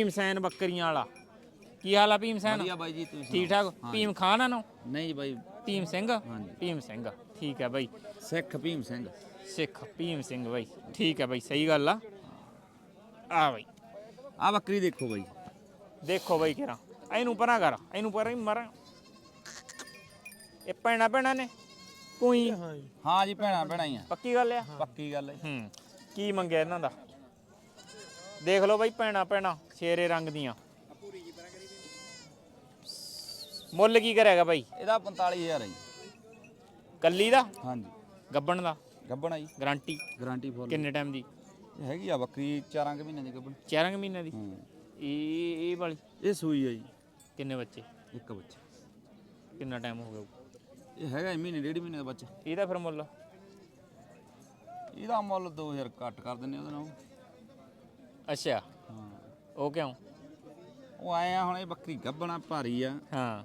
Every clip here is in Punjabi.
ਭੀਮਸੈਨ ਬੱਕਰੀਆਂ ਵਾਲਾ। ਕੀ ਹਾਲ ਆ ਭੀਮਸੈਨ ਵਧੀਆ ਬਾਈ ਜੀ ਤੁਸੀਂ ਠੀਕ ਠਾਕ? ਭੀਮ ਖਾਨ ਆ ਨਾ। ਨਹੀਂ ਜੀ ਬਾਈ। ਭੀਮ ਸਿੰਘ? ਹਾਂਜੀ। ਭੀਮ ਸਿੰਘ ਠੀਕ ਹੈ ਬਾਈ। ਸਿੱਖ ਭੀਮ ਸਿੰਘ। ਸਿੱਖ ਭੀਮ ਸਿੰਘ ਬਾਈ ਠੀਕ ਹੈ ਬਾਈ ਸਹੀ ਗੱਲ ਆ। ਆ ਬਾਈ। ਆ ਬੱਕਰੀ ਦੇਖੋ ਬਾਈ। ਦੇਖੋ ਬਾਈ ਕਿਰਾ ਇਹਨੂੰ ਪਰਾਂ ਕਰ ਇਹਨੂੰ ਪਰਾਂ ਹੀ ਮਰਾਂ। ਇਹ ਪੈਣਾ ਪੈਣਾ ਨੇ ਕੋਈ? ਹਾਂ ਜੀ ਭੈਣਾ ਭੈਣਾ ਹੀ ਆ। ਪੱਕੀ ਗੱਲ ਆ? ਪੱਕੀ ਗੱਲ ਹੈ ਹੂੰ ਕੀ ਮੰਗਿਆ ਇਹਨਾਂ ਦਾ? ਦੇਖ ਲਓ ਬਾਈ ਪੈਣਾ ਪੈਣਾ ਸ਼ੇਰੇ ਰੰਗ ਦੀਆਂ। ਮੁੱਲ ਕੀ ਕਰੇਗਾ ਬਾਈ? ਇਹਦਾ 45000 ਹੈ ਜੀ। ਕੱਲੀ ਦਾ? ਹਾਂਜੀ। ਗੱਬਣ ਦਾ? ਗੱਬਣ ਆ ਜੀ। ਗਾਰੰਟੀ? Guarantee full. ਕਿੰਨੇ ਟਾਈਮ ਦੀ? ਹੈਗੀ ਆ ਬੱਕਰੀ 4 ਕੁ ਮਹੀਨੇ ਦੀ ਗੱਬਣ। ਚਾਰਾਂ ਕੁ ਮਹੀਨਿਆਂ ਦੀ? ਹੂੰ। ਇਹ ਇਹ ਵਾਲੀ? ਇਹ ਸੂਈ ਹੈ ਜੀ। ਕਿੰਨੇ ਬੱਚੇ? ਇੱਕ ਬੱਚਾ। ਕਿੰਨਾ ਟਾਈਮ ਹੋ ਗਿਆ ਇਹ ਹੈਗਾ ਜੀ ਮਹੀਨੇ ਡੇਢ ਮਹੀਨੇ ਦਾ ਬੱਚਾ। ਇਹਦਾ ਫਿਰ ਮੁੱਲ? ਇਹਦਾ ਮੁੱਲ 2000 ਘੱਟ ਕਰ ਦਿੰਨੇ ਉਹਦੇ ਨਾਲ। ਅੱਛਾ। ਹਾਂ। ਉਹ ਕਿਉਂ? ਉਹ ਆਏ ਆ ਹੁਣ ਇਹ ਬੱਕਰੀ ਗੱਬਣਾ ਭਾਰੀ ਆ। ਹਾਂ।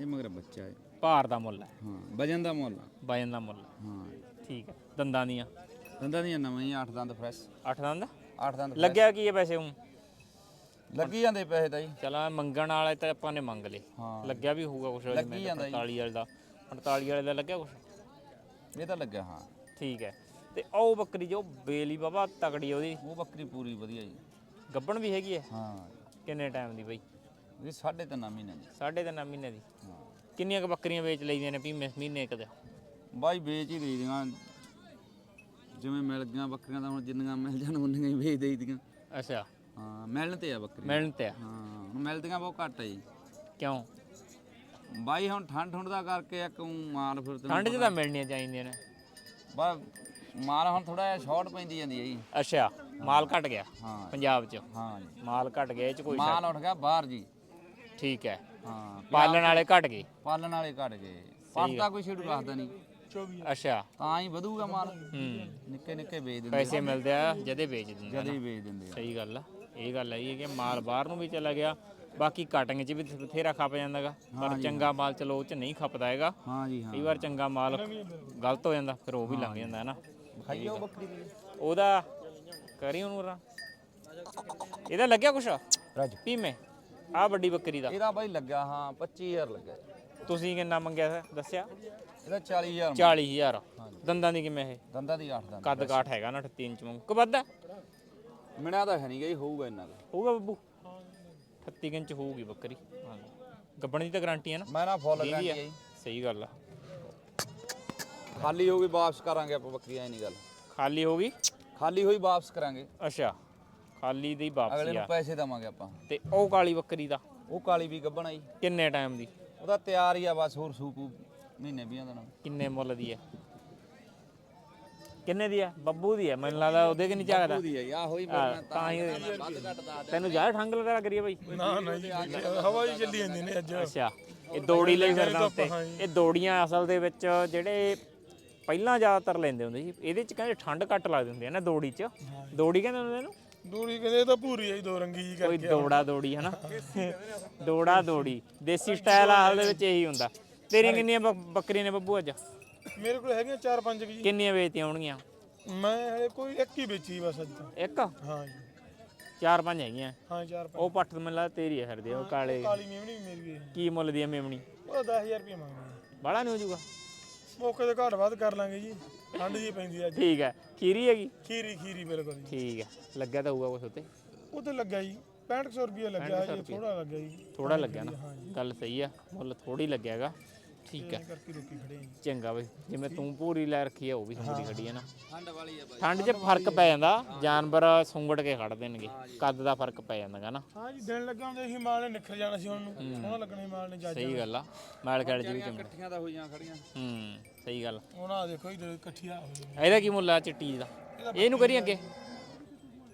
ਇਹ ਮਗਰ ਬੱਚਾ ਹੈ ਭਾਰ ਦਾ ਮੁੱਲ ਹੈ ਹਾਂ ਵਜਨ ਦਾ ਮੁੱਲ। ਵਜਨ ਦਾ ਮੁੱਲ ਹਾਂ। ਠੀਕ ਹੈ ਦੰਦਾਂ ਦੀਆਂ? ਦੰਦਾਂ ਦੀਆਂ ਨਵਾਂ ਹੀ 8 ਦੰਦ ਫਰੈਸ਼ ਅੱਠ ਦੰਦ? 8 ਦੰਦ। ਲੱਗਿਆ ਕੀ ਹੈ ਵੈਸੇ ਹੁਣ? ਲੱਗੀ ਜਾਂਦੇ ਪੈਸੇ ਤਾਂ ਜੀ ਚਲਾ ਮੰਗਣ ਵਾਲੇ ਤਾਂ ਆਪਾਂ ਨੇ ਮੰਗ ਲਏ। ਹਾਂ। ਲੱਗਿਆ ਵੀ ਹੋਊਗਾ ਕੁਛ ਲੱਗੀ ਜਾਂਦਾ ਜੀ। 48 ਵਾਲੇ ਦਾ। 48 ਵਾਲੇ ਦਾ ਲੱਗਿਆ ਕੁਛ? ਇਹ ਤਾਂ ਲੱਗਿਆ ਹਾਂ। ਠੀਕ ਹੈ। ਤੇ ਉਹ ਬੱਕਰੀ ਜੋ ਬੇਲੀ ਬਾਬਾ ਤਕੜੀ ਉਹਦੀ। ਉਹ ਬੱਕਰੀ ਪੂਰੀ ਵਧੀਆ ਜੀ। ਗੱਬਣ ਵੀ ਹੈਗੀ ਹੈ? ਹਾਂ। ਕਿੰਨੇ ਟਾਈਮ ਦੀ ਬਈ? ਇਹ ਸਾਢੇ ਤਿੰਨ ਮਹੀਨੇ ਦੀ। ਸਾਢੇ ਤਿੰਨ ਮਹੀਨੇ ਦੀ। ਹਾਂ। ਕਿੰਨੀਆਂ ਕ ਬੱਕਰੀਆਂ ਵੇਚ ਲਈਦੀਆਂ ਨੇ ਵੀ ਮਹੀਨੇ ਇੱਕ ਦੇ? ਬਾਈ ਵੇਚ ਹੀ ਦੇ ਦੀਆਂ। ਜਿਵੇਂ ਮਿਲ ਗਈਆਂ ਬੱਕਰੀਆਂ ਤਾਂ ਹੁਣ ਜਿੰਨੀਆਂ ਮਿਲ ਜਾਣ ਉਨੀਆਂ ਹੀ ਵੇਚ ਦੇਈਦੀਆਂ ਅੱਛਾ। ਹਾਂ ਮਿਲਣ ਤੇ ਆ ਬੱਕਰੀ ਮਿਲਣ ਤੇ ਆ। ਹਾਂ ਹੁਣ ਮਿਲਦੀਆਂ ਬਹੁਤ ਘੱਟ ਆ ਜੀ। ਕਿਉਂ? ਬਾਈ ਹੁਣ ਠੰਡ ਠੁੰਡ ਦਾ ਕਰਕੇ ਇੱਕ ਊਂ ਮਾਲ ਫਿਰ ਤੈਨੂੰ ਠੰਡ 'ਚ ਤਾਂ ਮਿਲਣੀਆਂ ਚਾਹੀਦੀਆਂ ਨੇ। ਬਾ ਮਾਲ ਹੁਣ ਥੋੜਾ ਜਿਹਾ ਸ਼ਾਰਟ ਪੈਂਦੀ ਜਾਂਦੀ ਹੈ ਜੀ। ਅੱਛਾ ਮਾਲ ਘਟ ਗਿਆ ਹਾਂ। ਪੰਜਾਬ 'ਚ? ਹਾਂ ਜੀ। ਮਾਲ ਘਟ ਗਿਆ ਇਹ 'ਚ ਕੋਈ ਮਾਲ ਉੱਠ ਗਿਆ ਬਾਹਰ ਜੀ। ਠੀਕ ਹੈ। ਹਾਂ ਪਾਲਣ ਵਾਲੇ ਘਟ ਗਏ? ਪਾਲਣ ਵਾਲੇ ਘਟ ਗਏ। ਪਸਤਾ ਕੋਈ ਛੇੜੂ ਰੱਖਦਾ ਨਹੀਂ। ਅੱਛਾ। ਤਾਂ ਹੀ ਵਧੂਗਾ ਮਾਲ। ਹੂੰ। ਨਿੱਕੇ ਨਿੱਕੇ ਵੇਚ ਦਿੰਦੇ ਪੈਸੇ ਮਿਲਦੇ ਆ ਜਦੇ ਵੇਚ ਦਿੰਦੇ ਆ ਜਦੇ ਹੀ ਵੇਚ ਦਿੰਦੇ ਆ। ਸਹੀ ਗੱਲ ਆ। ਇਹ ਗੱਲ ਹੈ ਕਿ ਮਾਲ ਬਾਹਰ ਨੂੰ ਵੀ ਚਲਾ ਗਿਆ ਬਾਕੀ ਕਟਿੰਗ 'ਚ ਵੀ ਬਥੇਰਾ ਖਪ ਜਾਂਦਾਗਾ ਪਰ ਚੰਗਾ ਮਾਲ ਚਲੋ ਉਹ 'ਚ ਨਹੀਂ ਖਪਦਾ ਹੈਗਾ। ਹਾਂ ਜੀ ਹਾਂ। ਕਈ ਵਾਰ ਚੰਗਾ ਮਾਲ ਗਲਤ ਹੋ ਜਾਂਦਾ ਫਿਰ ਉਹ ਵੀ ਲੰਘ ਜਾਂਦਾ ਹੈ ਨਾ। ਖਾਈਓ ਬੱਕਰੀ ਦੀ ਉਹਦਾ ਕਰੀ ਉਹਨੂੰ ਰਾ ਇਹਦਾ ਲੱਗਿਆ ਕੁਛ? ਰਾਜੂ। ਭੀਮੇ। ਆ ਵੱਡੀ ਬੱਕਰੀ ਦਾ। ਇਹਦਾ ਬਾਈ ਲੱਗਾ ਹਾਂ 25000 ਲੱਗਾ ਤੁਸੀਂ ਕਿੰਨਾ ਮੰਗਿਆ ਸੀ ਦੱਸਿਆ? ਇਹਦਾ 40000 40000 ਦੰਦਾਂ ਦੀ ਕਿਵੇਂ ਇਹ? ਦੰਦਾਂ ਦੀ 8 ਦੰਦ। ਕੱਦ ਕਾਠ ਹੈਗਾ ਨਾ 38 ਇੰਚ ਮੰਗ ਕਿ ਵੱਧ ਹੈ? ਮਿਣਿਆ ਤਾਂ ਹੈ ਨਹੀਂ ਗਈ ਹੋਊਗਾ ਇੰਨਾ ਕੁ। ਹੋਊਗਾ ਬੱਬੂ? 38 ਇੰਚ ਹੋਊਗੀ ਬੱਕਰੀ। ਹਾਂ ਗੱਬਣ ਦੀ ਤਾਂ ਗਾਰੰਟੀ ਹੈ ਨਾ। ਮੈਂ ਨਾ ਫੁੱਲ ਗਾਰੰਟੀ ਹੈ ਸਹੀ ਗੱਲ ਆ। ਖਾਲੀ ਹੋਊਗੀ ਵਾਪਸ ਕਰਾਂਗੇ ਆਪਾਂ ਬੱਕਰੀ ਐ ਨਹੀਂ ਗੱਲ। ਖਾਲੀ ਹੋਗੀ ਖਾਲੀ ਹੋਈ ਵਾਪਸ ਕਰਾਂਗੇ। ਅੱਛਾ ਖਾਲੀ ਦੀ ਅਗਲੇ ਵਾਪਸੀ ਨੂੰ ਆ। ਪੈਸੇ ਦੇਵਾਂਗੇ ਆਪਾਂ। ਤੇ ਉਹ ਕਾਲੀ ਬੱਕਰੀ ਦਾ? ਉਹ ਕਾਲੀ ਵੀ ਗੱਬਣ ਆਈ। ਕਿੰਨੇ ਟਾਈਮ ਦੀ? ਉਹਦਾ ਤਿਆਰ ਹੀ ਆ ਬਸ ਹੋਰ ਸੂਪੂ ਮਹੀਨੇ 20 ਦਿਨਾਂ ਕਿੰਨੇ ਮੁੱਲ ਦੀ ਹੈ ਕਿੰਨੇ ਦੀ ਹੈ ਬੱਬੂ ਦੀ ਹੈ ਮੈਨੂੰ ਲੱਗਦਾ ਉਹਦੇ ਕਿ ਨਹੀਂ ਝਾਕਦਾ ਦੀ ਆ ਯਾ ਹੋਈ ਹਾਂ, ਤਾਂ ਹੀ ਵੱਧ ਘੱਟ ਦਾ ਤੈਨੂੰ ਜ਼ਿਆਦਾ ਠੰਗ ਲਗਾ ਕਰੀਏ ਬਾਈ। ਨਾ ਨਾ ਜੀ ਹਵਾ ਹੀ ਚੱਲੀ ਜਾਂਦੀ ਨੇ ਅੱਜ। ਅੱਛਾ ਇਹ ਦੋੜੀ ਲਈ ਫਿਰਦਾ ਉੱਤੇ। ਇਹ ਦੋੜੀਆਂ ਅਸਲ ਦੇ ਵਿੱਚ ਜਿਹੜੇ ਪਹਿਲਾਂ ਜ਼ਿਆਦਾਤਰ ਲੈਂਦੇ ਹੁੰਦੇ ਸੀ। ਇਹਦੇ ਚ ਕਹਿੰਦੇ ਠੰਡ ਘੱਟ ਲੱਗਦੀ ਹੁੰਦੀ ਹੈ ਨਾ ਦੋੜੀ ਚ। ਦੋੜੀ ਕਹਿੰਦੇ ਹੁੰਦੇ ਇਹਨੂੰ? ਦੂਰੀ ਕਹਿੰਦੇ ਇਹ ਤਾਂ ਭੂਰੀ ਆਈ ਦੋ ਰੰਗੀ ਜੀ ਕੋਈ ਕਰਕੇ ਦੋੜਾ ਦੋੜੀ ਹਨਾ? ਦੋੜਾ ਦੋੜੀ। ਦੇਸੀ ਸਟਾਈਲ ਹਾਲ ਦੇ ਵਿੱਚ ਇਹੀ ਹੁੰਦਾ। ਤੇਰੀਆਂ ਕਿੰਨੀਆਂ ਬੱਕ- ਬੱਕਰੀਆਂ ਨੇ ਬੱਬੂ ਅੱਜ? ਮੇਰੇ ਕੋਲ ਹੈਗੀਆਂ ਚਾਰ ਪੰਜ ਕੁ ਜੀ। ਕਿੰਨੀਆਂ ਵੇਚਤੀਆਂ ਹੋਣਗੀਆਂ? ਮੈਂ ਹਲੇ ਕੋਈ ਇੱਕ ਹੀ ਵੇਚੀ ਬਸ ਅੱਜ ਤਾਂ। ਇੱਕ? ਹਾਂ ਜੀ ਚਾਰ ਪੰਜ ਹੈਗੀਆਂ? ਹਾਂ ਚਾਰ ਪੰਜ। ਉਹ ਪੱਠ ਮੈਨੂੰ ਲੱਗਦਾ ਤੇਰੀ ਹੈ ਫਿਰਦੀ ਆ, ਉਹ ਕਾਲੇ। ਕਾਲੀ ਮੇਮਣੀ ਵੀ ਮੇਰੀ ਹੈ ਕੀ ਮੁੱਲ ਦੀ ਆ ਮੇਮਣੀ ਉਹ 10000 ਰੁਪਏ ਮੰਗਦੇ ਬਾਹਲਾ ਨਹੀਂ ਹੋ ਜਾਊਗਾ ਮੌਕੇ ਤੇ ਘਾਟ ਵੱਧ ਕਰ ਲਾਂਗੇ ਜੀ। ਠੰਡ ਜੀ ਪੈਂਦੀ ਅੱਜ। ਠੀਕ ਹੈ ਖੀਰੀ ਹੈਗੀ? ਖੀਰੀ ਖੀਰੀ ਬਿਲਕੁਲ ਜੀ। ਠੀਕ ਹੈ ਲੱਗਿਆ ਤਾਂ ਹੋਊਗਾ ਕੁਛ ਉੱਤੇ? ਉਹ ਤੇ ਲੱਗਾ ਜੀ। 6500 ਰੁਪਏ ਲੱਗਿਆ ਜੀ ਥੋੜਾ ਲੱਗਿਆ ਜੀ। ਥੋੜਾ ਲੱਗਿਆ ਨਾ? ਗੱਲ ਸਹੀ ਆ। ਮੁੱਲ ਥੋੜੀ ਲੱਗਿਆਗਾ। ਠੀਕ ਹੈ। ਇਹ ਕਰਕੇ ਰੋਕੀ ਖੜੇ ਹਾਂ ਜੀ। ਚੰਗਾ ਬਈ ਜਿਵੇਂ ਤੂੰ ਪੂਰੀ ਲੈ ਰੱਖੀ ਆ ਉਹ ਵੀ ਸੁੰਗੜੀ ਖੜੀ ਹੈ ਨਾ। ਠੰਡ ਵਾਲੀ ਆ ਬਾਈ। ਠੰਡ 'ਚ ਫ਼ਰਕ ਪੈ ਜਾਂਦਾ ਜਾਨਵਰ ਸੁੰਗੜ ਕੇ ਖੜ ਦੇਣਗੇ ਕੱਦ ਦਾ ਫ਼ਰਕ ਪੈ ਜਾਂਦਾਗਾ ਨਾ। ਹਾਂ ਜੀ ਦਿਨ ਲੱਗਾ ਹੁੰਦਾ ਸੀ ਮਾਲ ਨੇ ਨਿਖਰ ਜਾਣਾ ਸੀ ਹੁਣ ਨੂੰ। ਸੋਹਣਾ ਲੱਗਣਾ ਸੀ ਮਾਲ ਨੇ ਜੱਜ। ਸਹੀ ਗੱਲ ਆ ਮੈਲ ਖੜ ਜੀ ਵੀ ਚੰਗਾ। ਇਕੱਠੀਆਂ ਤਾਂ ਹੋਈਆਂ ਖੜੀਆਂ। ਹੂੰ ਸਹੀ ਗੱਲ ਹੁਣ ਆ ਦੇਖੋ ਇਧਰ ਇਕੱਠੀਆਂ ਹੋ ਗਈਆਂ। ਇਹਦਾ ਕੀ ਮੁੱਲ ਆ ਚਿੱਟੀ ਦਾ? ਇਹਨੂੰ ਕਰੀ ਅੱਗੇ।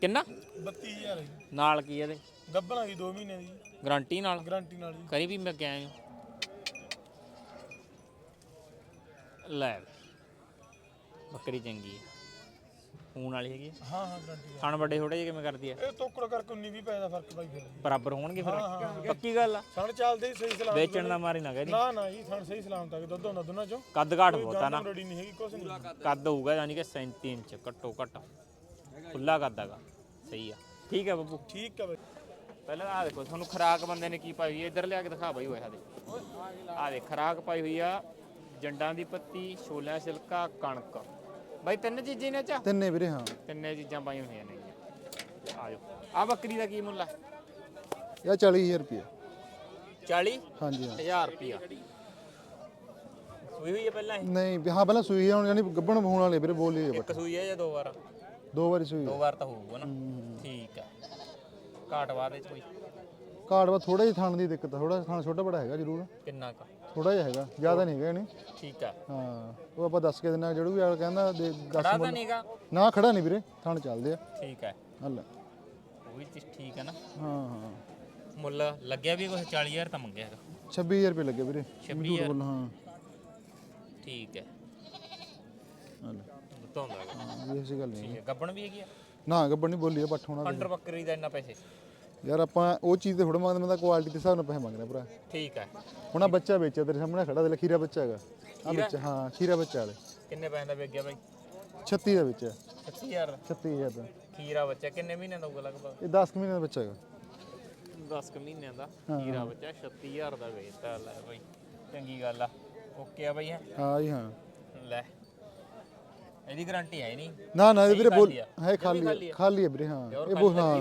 ਕਿੰਨਾ? 32000 ਜੀ। ਨਾਲ ਕੀ ਇਹਦੇ? ਗੱਬਣਾ ਜੀ 2 ਮਹੀਨੇ ਦੀ। ਗਾਰੰਟੀ ਨਾਲ? ਗਾਰੰਟੀ ਨਾਲ ਜੀ। ਕਰੀ ਵੀ ਮੈਂ ਗਿਆ ਹਾਂ ਲੈ। ਬੱਕਰੀ ਚੰਗੀ ਹੈ ਖੂਨ ਵਾਲੀ ਹੈਗੀ ਹੈ। ਹਾਂ ਹਾਂ ਗਾਰੰਟੀ ਥਣ ਵੱਡੇ ਛੋਟੇ ਜਿਹੇ ਕਿਵੇਂ ਕਰਦੀ ਹੈ ਇਹ ਟੋਕੜ ਕਰਕੇ 19 ਵੀ ਪੈਦਾ ਫ਼ਰਕ ਪਾਈ ਫਿਰ। ਬਰਾਬਰ ਹੋਣਗੇ ਫਿਰ? ਪੱਕੀ ਗੱਲ ਆ? ਸਣ ਚੱਲਦੇ ਹੀ ਸਹੀ ਸਲਾਮ ਵੇਚਣ ਦਾ ਮਾਰੀ ਨਾ ਕਹਦੀ ਨਾ ਨਾ ਜੀ ਸਣ ਸਹੀ ਸਲਾਮ ਤੱਕ ਦੁੱਧ ਹੁੰਦਾ ਦੋਨਾਂ ਚੋਂ। ਕੱਦ ਘਾਟ ਬਹੁਤ ਆ ਨਾ। ਰੈਡੀ ਨਹੀਂ ਹੈਗੀ ਕੁਛ ਨਹੀਂ। ਕੱਦ ਹੋਊਗਾ ਯਾਨੀ ਕਿ 37 ਇੰਚ ਘੱਟੋ ਘੱਟ। ਖੁੱਲਾ ਕੱਦ ਹੈਗਾ। ਸਹੀ ਆ। ਠੀਕ ਹੈ ਬੱਬੂ? ਠੀਕ ਹੈ ਬਈ। ਪਹਿਲਾਂ ਆ ਦੇਖੋ ਤੁਹਾਨੂੰ ਖਰਾਕ ਬੰਦੇ ਨੇ ਕੀ ਪਾਈ ਹੋਈ ਹੈ ਇੱਧਰ ਲਿਆ ਕੇ ਦਿਖਾ ਬਾਈ ਹੋਇਆ ਦੇ ਆ ਦੇ ਖਰਾਕ ਪਾਈ ਹੋਈ ਆ ਜੰਡਾਂ ਦੀ ਪੱਤੀ ਛੋਲਿਆਂ ਛਿਲਕਾ ਕਣਕ। ਬਾਈ ਤਿੰਨ ਚੀਜ਼ਾਂ ਨੇ ਚਾ? ਤਿੰਨੇ ਵੀਰੇ ਹਾਂ। ਤਿੰਨੇ ਚੀਜ਼ਾਂ ਪਾਈਆਂ ਹੋਈਆਂ ਨੇ ਆ ਜਾਓ ਆ ਬੱਕਰੀ ਦਾ ਕੀ ਮੁੱਲ ਹੈ ਇਹ 40000 ਰੁਪਏ 40 ਹਾਂਜੀ ਹਾਂ। ਹਜ਼ਾਰ ਰੁਪਿਆ ਸੂਈ ਹੋਈ ਹੈ ਪਹਿਲਾਂ ਇਹ? ਨਹੀਂ ਵੀ ਹਾਂ ਪਹਿਲਾਂ ਸੂਈ ਆ ਹੁਣ ਯਾਨੀ ਗੱਬਣ ਹੋਣ ਵਾਲੇ ਵੀਰੇ ਬੋਲੀ ਇੱਕ ਸੂਈ ਹੈ ਜਾਂ ਦੋ ਵਾਰ? ਦੋ ਵਾਰੀ ਸੂਈ ਦੋ ਵਾਰ ਤਾਂ ਹੋਊਗਾ ਨਾ। ਠੀਕ ਹੈ ਘਾਟ ਵਿੱਚ ਕੋਈ? ਕਾਰਡ ਵਾ ਥੋੜਾ ਜਿਹਾ ਥਣ ਦੀ ਦਿੱਕਤ ਥੋੜਾ ਥਣ ਛੋਟਾ ਬੜਾ ਹੈਗਾ ਜ਼ਰੂਰ। ਕਿੰਨਾ ਕੁ? ਥੋੜਾ ਜਿਹਾ ਹੈਗਾ ਜ਼ਿਆਦਾ ਨਹੀਂ ਹੈਗਾ ਨਹੀਂ? ਠੀਕ ਹੈ ਹਾਂ ਉਹ ਆਪਾਂ ਦੱਸ ਕੇ ਦਿੰਨਾ ਜਿਹੜਾ ਵੀ ਆਲ ਕਹਿੰਦਾ ਦੇ ਦੱਸ ਖੜਾ ਤਾਂ ਨਹੀਂਗਾ ਨਾ ਖੜਾ ਨਹੀਂ ਵੀਰੇ ਥਣ ਚੱਲਦੇ ਆ। ਠੀਕ ਹੈ ਹੱਲ ਉਹ ਵੀ ਚੀਜ਼ ਠੀਕ ਹੈ ਨਾ। ਹਾਂ ਹਾਂ। ਮੁੱਲ ਲੱਗਿਆ ਵੀ ਕੁਛ 40000 ਤਾਂ ਮੰਗਿਆ ਹੈਗਾ। 26000 ਰੁਪਏ ਲੱਗੇ ਵੀਰੇ 26000 ਬੋਲ ਹਾਂ। ਠੀਕ ਹੈ ਹੱਲ ਬਤਾਉਂਦਾ ਹੈਗਾ। ਹਾਂ ਇਹ ਐਸੀ ਗੱਲ ਨਹੀਂ ਗੱਬਣ ਵੀ ਹੈਗੀ ਆ? ਨਾ ਗੱਬਣ ਨਹੀਂ ਬੋਲੀ ਆ ਪੱਠ ਹੋਣਾ ਅੰਡਰ ਬੱਕਰੀ ਦਾ ਇੰਨਾ ਪੈਸੇ। ਯਾਰ ਆਪਾਂ ਉਹ ਚੀਜ਼ ਤੇ ਥੋੜਾ ਮੰਗਦੇ ਮੈਂ ਤਾਂ ਕੁਆਲਿਟੀ ਦੇ ਹਿਸਾਬ ਨਾਲ ਪੈਸੇ ਮੰਗਦੇ ਭਰਾ। ਠੀਕ ਹੈ ਹੁਣ ਆ ਬੱਚਾ ਵੇਚਿਆ ਤੇਰੇ ਸਾਹਮਣੇ ਖੜਾ ਦੇ ਖੀਰਾ ਬੱਚਾ ਹੈਗਾ। ਆ ਬੱਚਾ ਹਾਂ ਖੀਰਾ ਬੱਚਾ ਵਾਲੇ। ਕਿੰਨੇ ਪੈਸੇ ਦਾ ਵਿਕ ਗਿਆ ਬਾਈ? 36 ਦਾ ਵਿੱਚ 36000 36000 ਦਾ? ਖੀਰਾ ਬੱਚਾ ਕਿੰਨੇ ਮਹੀਨਿਆਂ ਦਾ ਹੋਊਗਾ ਲਗਭਗ? ਇਹ 10 ਕੁ ਮਹੀਨੇ ਦਾ ਬੱਚਾ ਹੈਗਾ। 10 ਕੁ ਮਹੀਨਿਆਂ ਦਾ? ਖੀਰਾ ਬੱਚਾ 36000 ਦਾ ਵੇਚਤਾ ਲੈ ਬਾਈ। ਚੰਗੀ ਗੱਲ ਆ। ਓਕੇ ਆ ਬਾਈ ਹੈ? ਹਾਂ ਜੀ ਹਾਂ। ਲੈ। ਇਹਦੀ ਗਾਰੰਟੀ ਹੈ ਨਹੀਂ। ਨਾ ਨਾ ਇਹ ਵੀਰੇ ਬੋਲ। ਹੈ ਖਾਲੀ ਖਾਲੀ ਹੈ ਵੀਰੇ ਹਾਂ। ਇਹ ਬੋਲ ਹਾਂ।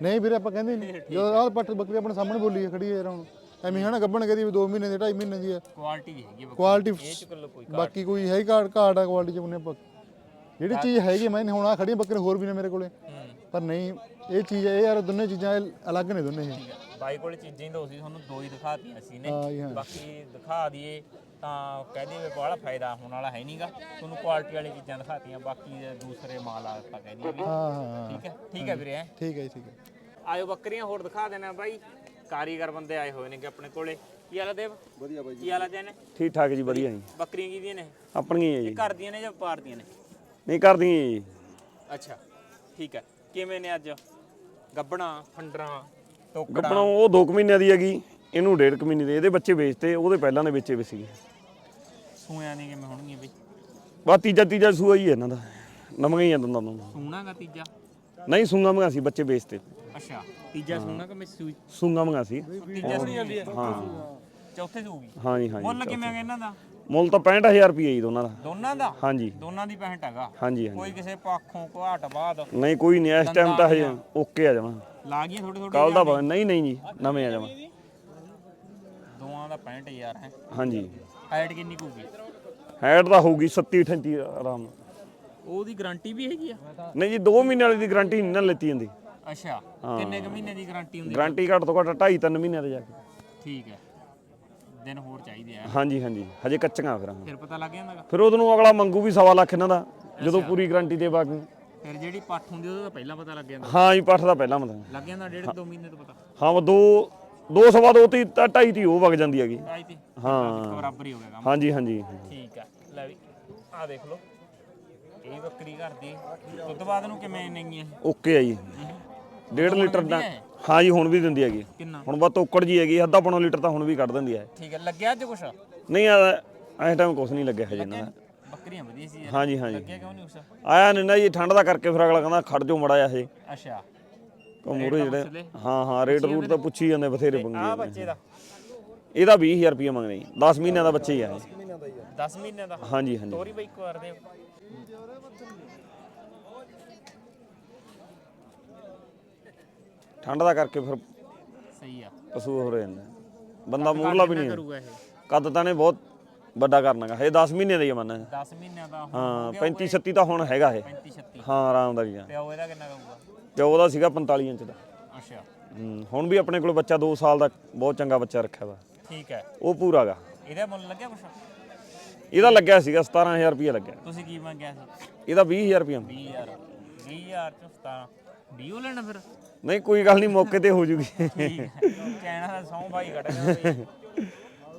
ਨਹੀਂ ਵੀਰੇ ਆਪਾਂ ਕਹਿੰਦੇ ਨਹੀਂ। ਜਦੋਂ ਆਹ ਪੱਟ ਬੱਕਰੀ ਆਪਣੇ ਸਾਹਮਣੇ ਬੋਲੀ ਹੈ ਖੜੀ ਹੈ ਯਾਰ ਹੁਣ ਐਵੇਂ ਹਨਾ ਗੱਬਣ ਕਰੀ ਵੀ 2 ਮਹੀਨੇ ਦੀ 2.5 ਮਹੀਨੇ ਦੀ ਹੈ। ਕੁਆਲਿਟੀ ਵੀ ਹੈਗੀ ਬੱਕਰੀ। ਕੁਆਲਿਟੀ ਇਹ ਚ ਕੋਲ ਕੋਈ ਬਾਕੀ ਕੋਈ ਹੈ ਹੀ ਕਾਰਡ ਕਾਰਡ ਆ ਕੁਆਲਿਟੀ ਚ ਉਹਨੇ ਜਿਹੜੀ ਚੀਜ਼ ਹੈਗੀ ਮੈਂ ਹੁਣ ਆ ਖੜੀਆਂ ਬੱਕਰੇ ਹੋਰ ਵੀ ਨੇ ਮੇਰੇ ਕੋਲੇ। ਪਰ ਨਹੀਂ ਇਹ ਚੀਜ਼ ਹੈ ਇਹ ਯਾਰ ਦੋਨੇ ਚੀਜ਼ਾਂ ਅਲੱਗ ਨੇ ਦੋਨੇ ਇਹ। ਬਾਈ ਕੋਲ ਚੀਜ਼ਾਂ ਹੀ ਸੀ ਤੁਹਾਨੂੰ ਦੋ ਹੀ ਦਿਖਾਤੀਆਂ ਸੀ ਨੇ। ਹਾਂ ਜੀ ਹਾਂ। ਬਾਕੀ ਦਿਖਾ ਦਈਏ ਤਾਂ ਕਹਦੇ ਵੀ ਬੜਾ ਫਾਇਦਾ ਹੋਣ ਵਾਲਾ ਹੈ ਨਹੀਂਗਾ ਤੁਹਾਨੂੰ ਕੁਆਲਿਟੀ ਵਾਲੀ ਚੀਜ਼ਾਂ ਦਿਖਾਤੀਆਂ ਬਾਕੀ ਦੇ ਦੂਸਰੇ ਮਾਲ ਆ ਆਪਾਂ ਕਹਿ ਦਈਏ ਵੀ। ਹਾਂ ਹਾਂ ਹਾਂ। ਠੀਕ ਹੈ ਠੀਕ ਹੈ ਵੀਰੇ ਹੈਂ। ਠੀਕ ਹੈ ਜੀ ਠੀਕ ਹੈ। ਆਇਓ ਬੱਕਰੀਆਂ ਹੋਰ ਦਿਖਾ ਦੇਣਾ ਬਾਈ। ਕਾਰੀਗਰ ਬੰਦੇ ਆਏ ਹੋਏ ਨੇਗੇ ਆਪਣੇ ਕੋਲੇ। ਕੀ ਹਾਲ ਆ ਦੇਵ? ਵਧੀਆ ਬਾਈ ਕੀ ਹਾਲ ਆ ਜੈਨ? ਠੀਕ ਠਾਕ ਜੀ ਵਧੀਆ ਜੀ। ਬੱਕਰੀਆਂ ਕਿਹਦੀਆਂ ਨੇ? ਆਪਣੀਆਂ ਇਹ ਜੀ। ਘਰ ਦੀਆਂ ਨੇ ਜਾਂ ਵਪਾਰ ਦੀਆਂ ਨੇ? ਨਹੀਂ ਕਰਦੀਆਂ ਜੀ। ਅੱਛਾ ਠੀਕ ਹੈ। ਕਿਵੇਂ ਨੇ ਅੱਜ? ਗੱਬਣਾ ਫੰਡਰਾਂ ਟੋਕੜਾ। ਗੱਪਣਾ ਉਹ 2 ਮਹੀਨਿਆਂ ਦੀ ਹੈਗੀ ਇਹਨੂੰ ਡੇਢ ਕੁ ਮਹੀਨੇ ਦੇ। ਇਹਦੇ ਬੱਚੇ ਵੇਚਤੇ ਉਹਦੇ ਪਹਿਲਾਂ ਦੇ ਵੇਚੇ ਵੀ ਸੀਗੇ। ਸੂਆਂ ਦੀ ਕਿਵੇਂ ਹੋਣਗੀਆਂ ਬਈ? ਬਾ ਤੀਜਾ ਤੀਜਾ ਸੂਆ ਹੀ ਹੈ ਇਹਨਾਂ ਦਾ। ਨਵੀਆਂ ਹੀ ਆ ਦੰਦਾਂ ਨੂੰ ਸੂਣਾਗਾ ਤੀਜਾ? ਨਹੀਂ ਸੂੰਗਾ ਮੰਗਾ ਸੀ ਬੱਚੇ ਵੇਚਤੇ। ਅੱਛਾ ਤੀਜਾ ਸੂਣਾ ਕਿ ਮੈਂ ਸੂੰਗਾ ਮੰਗਾ ਸੀ। ਤੀਜਾ ਜਾਂਦੀ ਹੈ? ਚੌਥੇ ਸੂਗੀ। ਹਾਂ ਜੀ ਹਾਂ ਜੀ ਮੁੱਲ ਕਿਵੇਂ ਇਹਨਾਂ ਦਾ? ਮੁੱਲ ਤਾਂ 65000 ਰੁਪਏ ਜੀ ਦੋਨਾਂ ਦਾ। ਦੋਨਾਂ ਦਾ? ਹਾਂਜੀ। ਦੋਨਾਂ ਦੀ 65 ਹੈਗਾ? ਹਾਂਜੀ ਕੋਈ ਹਾਂਜੀ ਕਿਸੇ ਪੱਖੋਂ ਘਾਟ ਬਾਅਦ? ਨਹੀਂ ਕੋਈ ਨਹੀਂ ਇਸ ਟਾਈਮ ਤਾਂ ਹਜੇ ਓਕੇ ਆ ਜਾਵਾਂ ਲਾ ਗਈਆਂ ਥੋੜੇ ਥੋੜੇ ਕੱਲ ਦਾ ਪਤਾ- ਨਹੀਂ ਨਹੀਂ ਜੀ ਨਵੇਂ ਆ ਜਾਵਾਂ ਦੋਆਂ ਦਾ 65000 ਹੈ। ਹਾਂਜੀ। ਹਾਈਟ ਕਿੰਨੀ ਕੂਗੀ ਹੈਡ ਤਾਂ ਹੋਊਗੀ 37 38 ਆਰਾਮ ਨਾਲ। ਉਹਦੀ ਗਾਰੰਟੀ ਵੀ ਹੈਗੀ ਆ? ਨਹੀਂ ਜੀ 2 ਮਹੀਨੇ ਵਾਲੀ ਦੀ ਗਾਰੰਟੀ ਨਹੀਂ ਨਾ ਲੈਤੀ ਜਾਂਦੀ। ਅੱਛਾ ਕਿੰਨੇ ਕੁ ਮਹੀਨੇ ਦੀ ਗਾਰੰਟੀ ਹੁੰਦੀ? ਗਾਰੰਟੀ ਘੱਟ ਤੋਂ ਘੱਟ 2.5 3 ਮਹੀਨਿਆਂ ਤੇ ਜਾ ਕੇ। ਠੀਕ ਹੈ। ਦਿਨ ਹੋਰ ਚਾਹੀਦੇ ਆ। ਹਾਂਜੀ ਹਾਂਜੀ। ਹਜੇ ਕੱਚੀਆਂ ਫਿਰ। ਫਿਰ ਪਤਾ ਲੱਗ ਜਾਂਦਾਗਾ। ਫਿਰ ਉਹਦੋਂ ਨੂੰ ਅਗਲਾ ਮੰਗੂ ਵੀ ਸਵਾ ਲੱਖ ਇਹਨਾਂ ਦਾ ਜਦੋਂ ਪੂਰੀ ਗਾਰੰਟੀ ਦੇ ਬਾਕੀ ਫਿਰ ਜਿਹੜੀ ਪੱਠ ਹੁੰਦੀ ਉਹਦਾ ਤਾਂ ਪਹਿਲਾਂ ਪਤਾ ਲੱਗ ਜਾਂਦਾ। ਹਾਂ ਜੀ ਪੱਠ ਦਾ ਪਹਿਲਾਂ ਮਤਲਬ ਲੱਗ ਜਾਂਦਾ ਡੇਢ ਦੋ ਮਹੀਨੇ ਤੋਂ ਪਤਾ। ਹਾਂ ਉਹ ਦੋ ਦੋ ਸਵਾ ਦੋ ਤੀ ਤਾਂ ਢਾਈ ਤੀ ਉਹ ਵਗ ਜਾਂਦੀ ਹੈਗੀ। ਆਈ ਤੇ। ਹਾਂ। ਬਰਾਬਰ ਹੀ ਹੋ ਗਿਆ ਕੰਮ। ਹਾਂਜੀ ਹਾਂਜੀ ਠੀਕ ਆ। ਲੈ ਵੀ ਆ ਦੇਖ ਲਓ। ਇਹ ਬੱਕਰੀ ਘਰ ਦੀ। ਦੁੱਧ ਬਾਅਦ ਨੂੰ ਕਿਵੇਂ ਨੇਗੀਆਂ? ਓਕੇ ਆ ਜੀ। ਡੇਢ ਲੀਟਰ ਦਾ ਹੈ? ਹਾਂ ਜੀ ਹੁਣ ਵੀ ਦਿੰਦੀ ਹੈਗੀ। ਕਿੰਨਾ? ਹੁਣ ਬਸ ਤੋਕੜ ਜੀ ਹੈਗੀ ਅੱਧਾ ਪੌਣਾ ਲੀਟਰ ਤਾਂ ਹੁਣ ਵੀ ਕੱਢ ਦਿੰਦੀ ਹੈ। ਠੀਕ ਹੈ ਲੱਗਿਆ ਅੱਜ ਕੁਛ? ਨਹੀਂ ਆ ਐ ਟਾਈਮ ਕੁਛ ਨਹੀਂ ਲੱਗਿਆ ਹਜੇ ਇਹਨਾਂ ਦਾ। ਬੱਕਰੀਆਂ ਵਧੀਆ ਸੀ। ਯਾਰ ਹਾਂਜੀ ਹਾਂਜੀ ਲੱਗਿਆ ਕਿਉਂ ਨਹੀਂ ਕੁਛ? ਆਇਆ ਨਹੀਂ ਨਾ ਜੀ ਠੰਡ ਦਾ ਕਰਕੇ ਫਿਰ ਅਗਲਾ ਕਹਿੰਦਾ ਖੜ ਜੋ ਮੜਾ ਹਜੇ ਅੱਛਾ। ਕੋ ਮੂਰੇ ਜਿਹੜੇ। ਹਾਂ ਹਾਂ ਰੇਟ ਰੂਟ ਤਾਂ ਪੁੱਛੀ ਜਾਂਦੇ ਬਥੇਰੇ ਆ ਪੰਗੇ ਬੱਚੇ ਦਾ। ਇਹਦਾ 20000 ਰੁਪਏ ਮੰਗਦੇ ਜੀ 10 ਮਹੀਨਿਆਂ ਦਾ ਬੱਚਾ ਹੀ ਆ ਇਹ। 10 ਮਹੀਨਿਆਂ ਦਾ। ਹਾਂਜੀ ਹਾਂਜੀ ਤੋਰੀ ਬਾਈ ਇੱਕ ਵਾਰ ਦੇ ਠੰਡ ਦਾ ਕਰਕੇ ਫਿਰ ਸਹੀ ਆ। ਪਸ਼ੂ ਹੋ ਰਹੇ ਜਾਂਦਾ ਬੰਦਾ ਮੂਰਲਾ ਵੀ ਨਹੀਂ ਹੈ। ਕਰੂਗਾ ਇਹ? ਕੱਦ ਤਾਂ ਨੇ ਬਹੁਤ ਵੱਡਾ ਕਰਨਾਗਾ ਇਹ 10 ਮਹੀਨੇ ਦਾ ਹੀ ਮੰਨਣਾ 10 ਮਹੀਨਿਆਂ ਦਾ ਹਾਂ 35 36 ਤਾਂ ਹੁਣ ਹੈਗਾ ਇਹ। 35 36 ਹਾਂ ਆਰਾਮ ਦਾ ਜੀ ਆ। ਤੇ ਉਹ ਇਹਦਾ ਕਿੰਨਾ ਕਰੂਗਾ? ਤੇ ਉਹਦਾ ਸੀਗਾ 45 ਇੰਚ ਦਾ। ਅੱਛਾ। ਹੂੰ, ਹੁਣ ਵੀ ਆਪਣੇ ਕੋਲ ਬੱਚਾ 2 ਸਾਲ ਦਾ ਬਹੁਤ ਚੰਗਾ ਬੱਚਾ ਰੱਖਿਆ ਵਾ। ਠੀਕ ਹੈ। ਉਹ ਪੂਰਾਗਾ ਇਹਦਾ ਮੁੱਲ ਲੱਗਿਆ ਕੁਛ? ਇਹਦਾ ਲੱਗਿਆ ਸੀਗਾ 17000 ਰੁਪਏ ਲੱਗਿਆ। ਤੁਸੀਂ ਕੀ ਮੰਗਿਆ ਸੀ? ਇਹਦਾ 20000 ਰੁਪਏ 20000 20000 ਚ 17 ਵੀਓ ਲੈਣਾ ਫਿਰ? ਨਹੀਂ ਕੋਈ ਗੱਲ ਨਹੀਂ ਮੌਕੇ ਤੇ ਹੋ ਜੂਗੀ। ਕਹਿਣਾ ਤਾਂ ਸੌ ਭਾਈ ਖੜੇਗਾ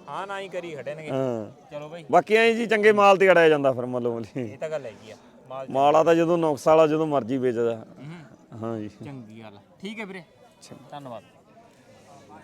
ਹਾਂ ਨਾ ਹੀ ਕਰੀ ਖੜਨਗੇ ਹਾਂ। ਚਲੋ ਭਾਈ ਬਾਕੀ ਐਂ ਜੀ ਚੰਗੇ ਮਾਲ ਤੇ ਅੜਿਆ ਜਾਂਦਾ ਫਿਰ ਮੱਲੋ ਮੱਲੀ। ਇਹ ਤਾਂ ਗੱਲ ਹੈਗੀ ਆ। ਮਾਲ ਮਾਲਾ ਤਾਂ ਜਦੋਂ ਨੁਕਸ ਵਾਲਾ ਜਦੋਂ ਮਰਜ਼ੀ ਵੇਚਦਾ। ਹੂੰ, ਹਾਂ ਜੀ। ਚੰਗੀ ਗੱਲ ਆ। ਠੀਕ ਹੈ ਵੀਰੇ। ਧੰਨਵਾਦ।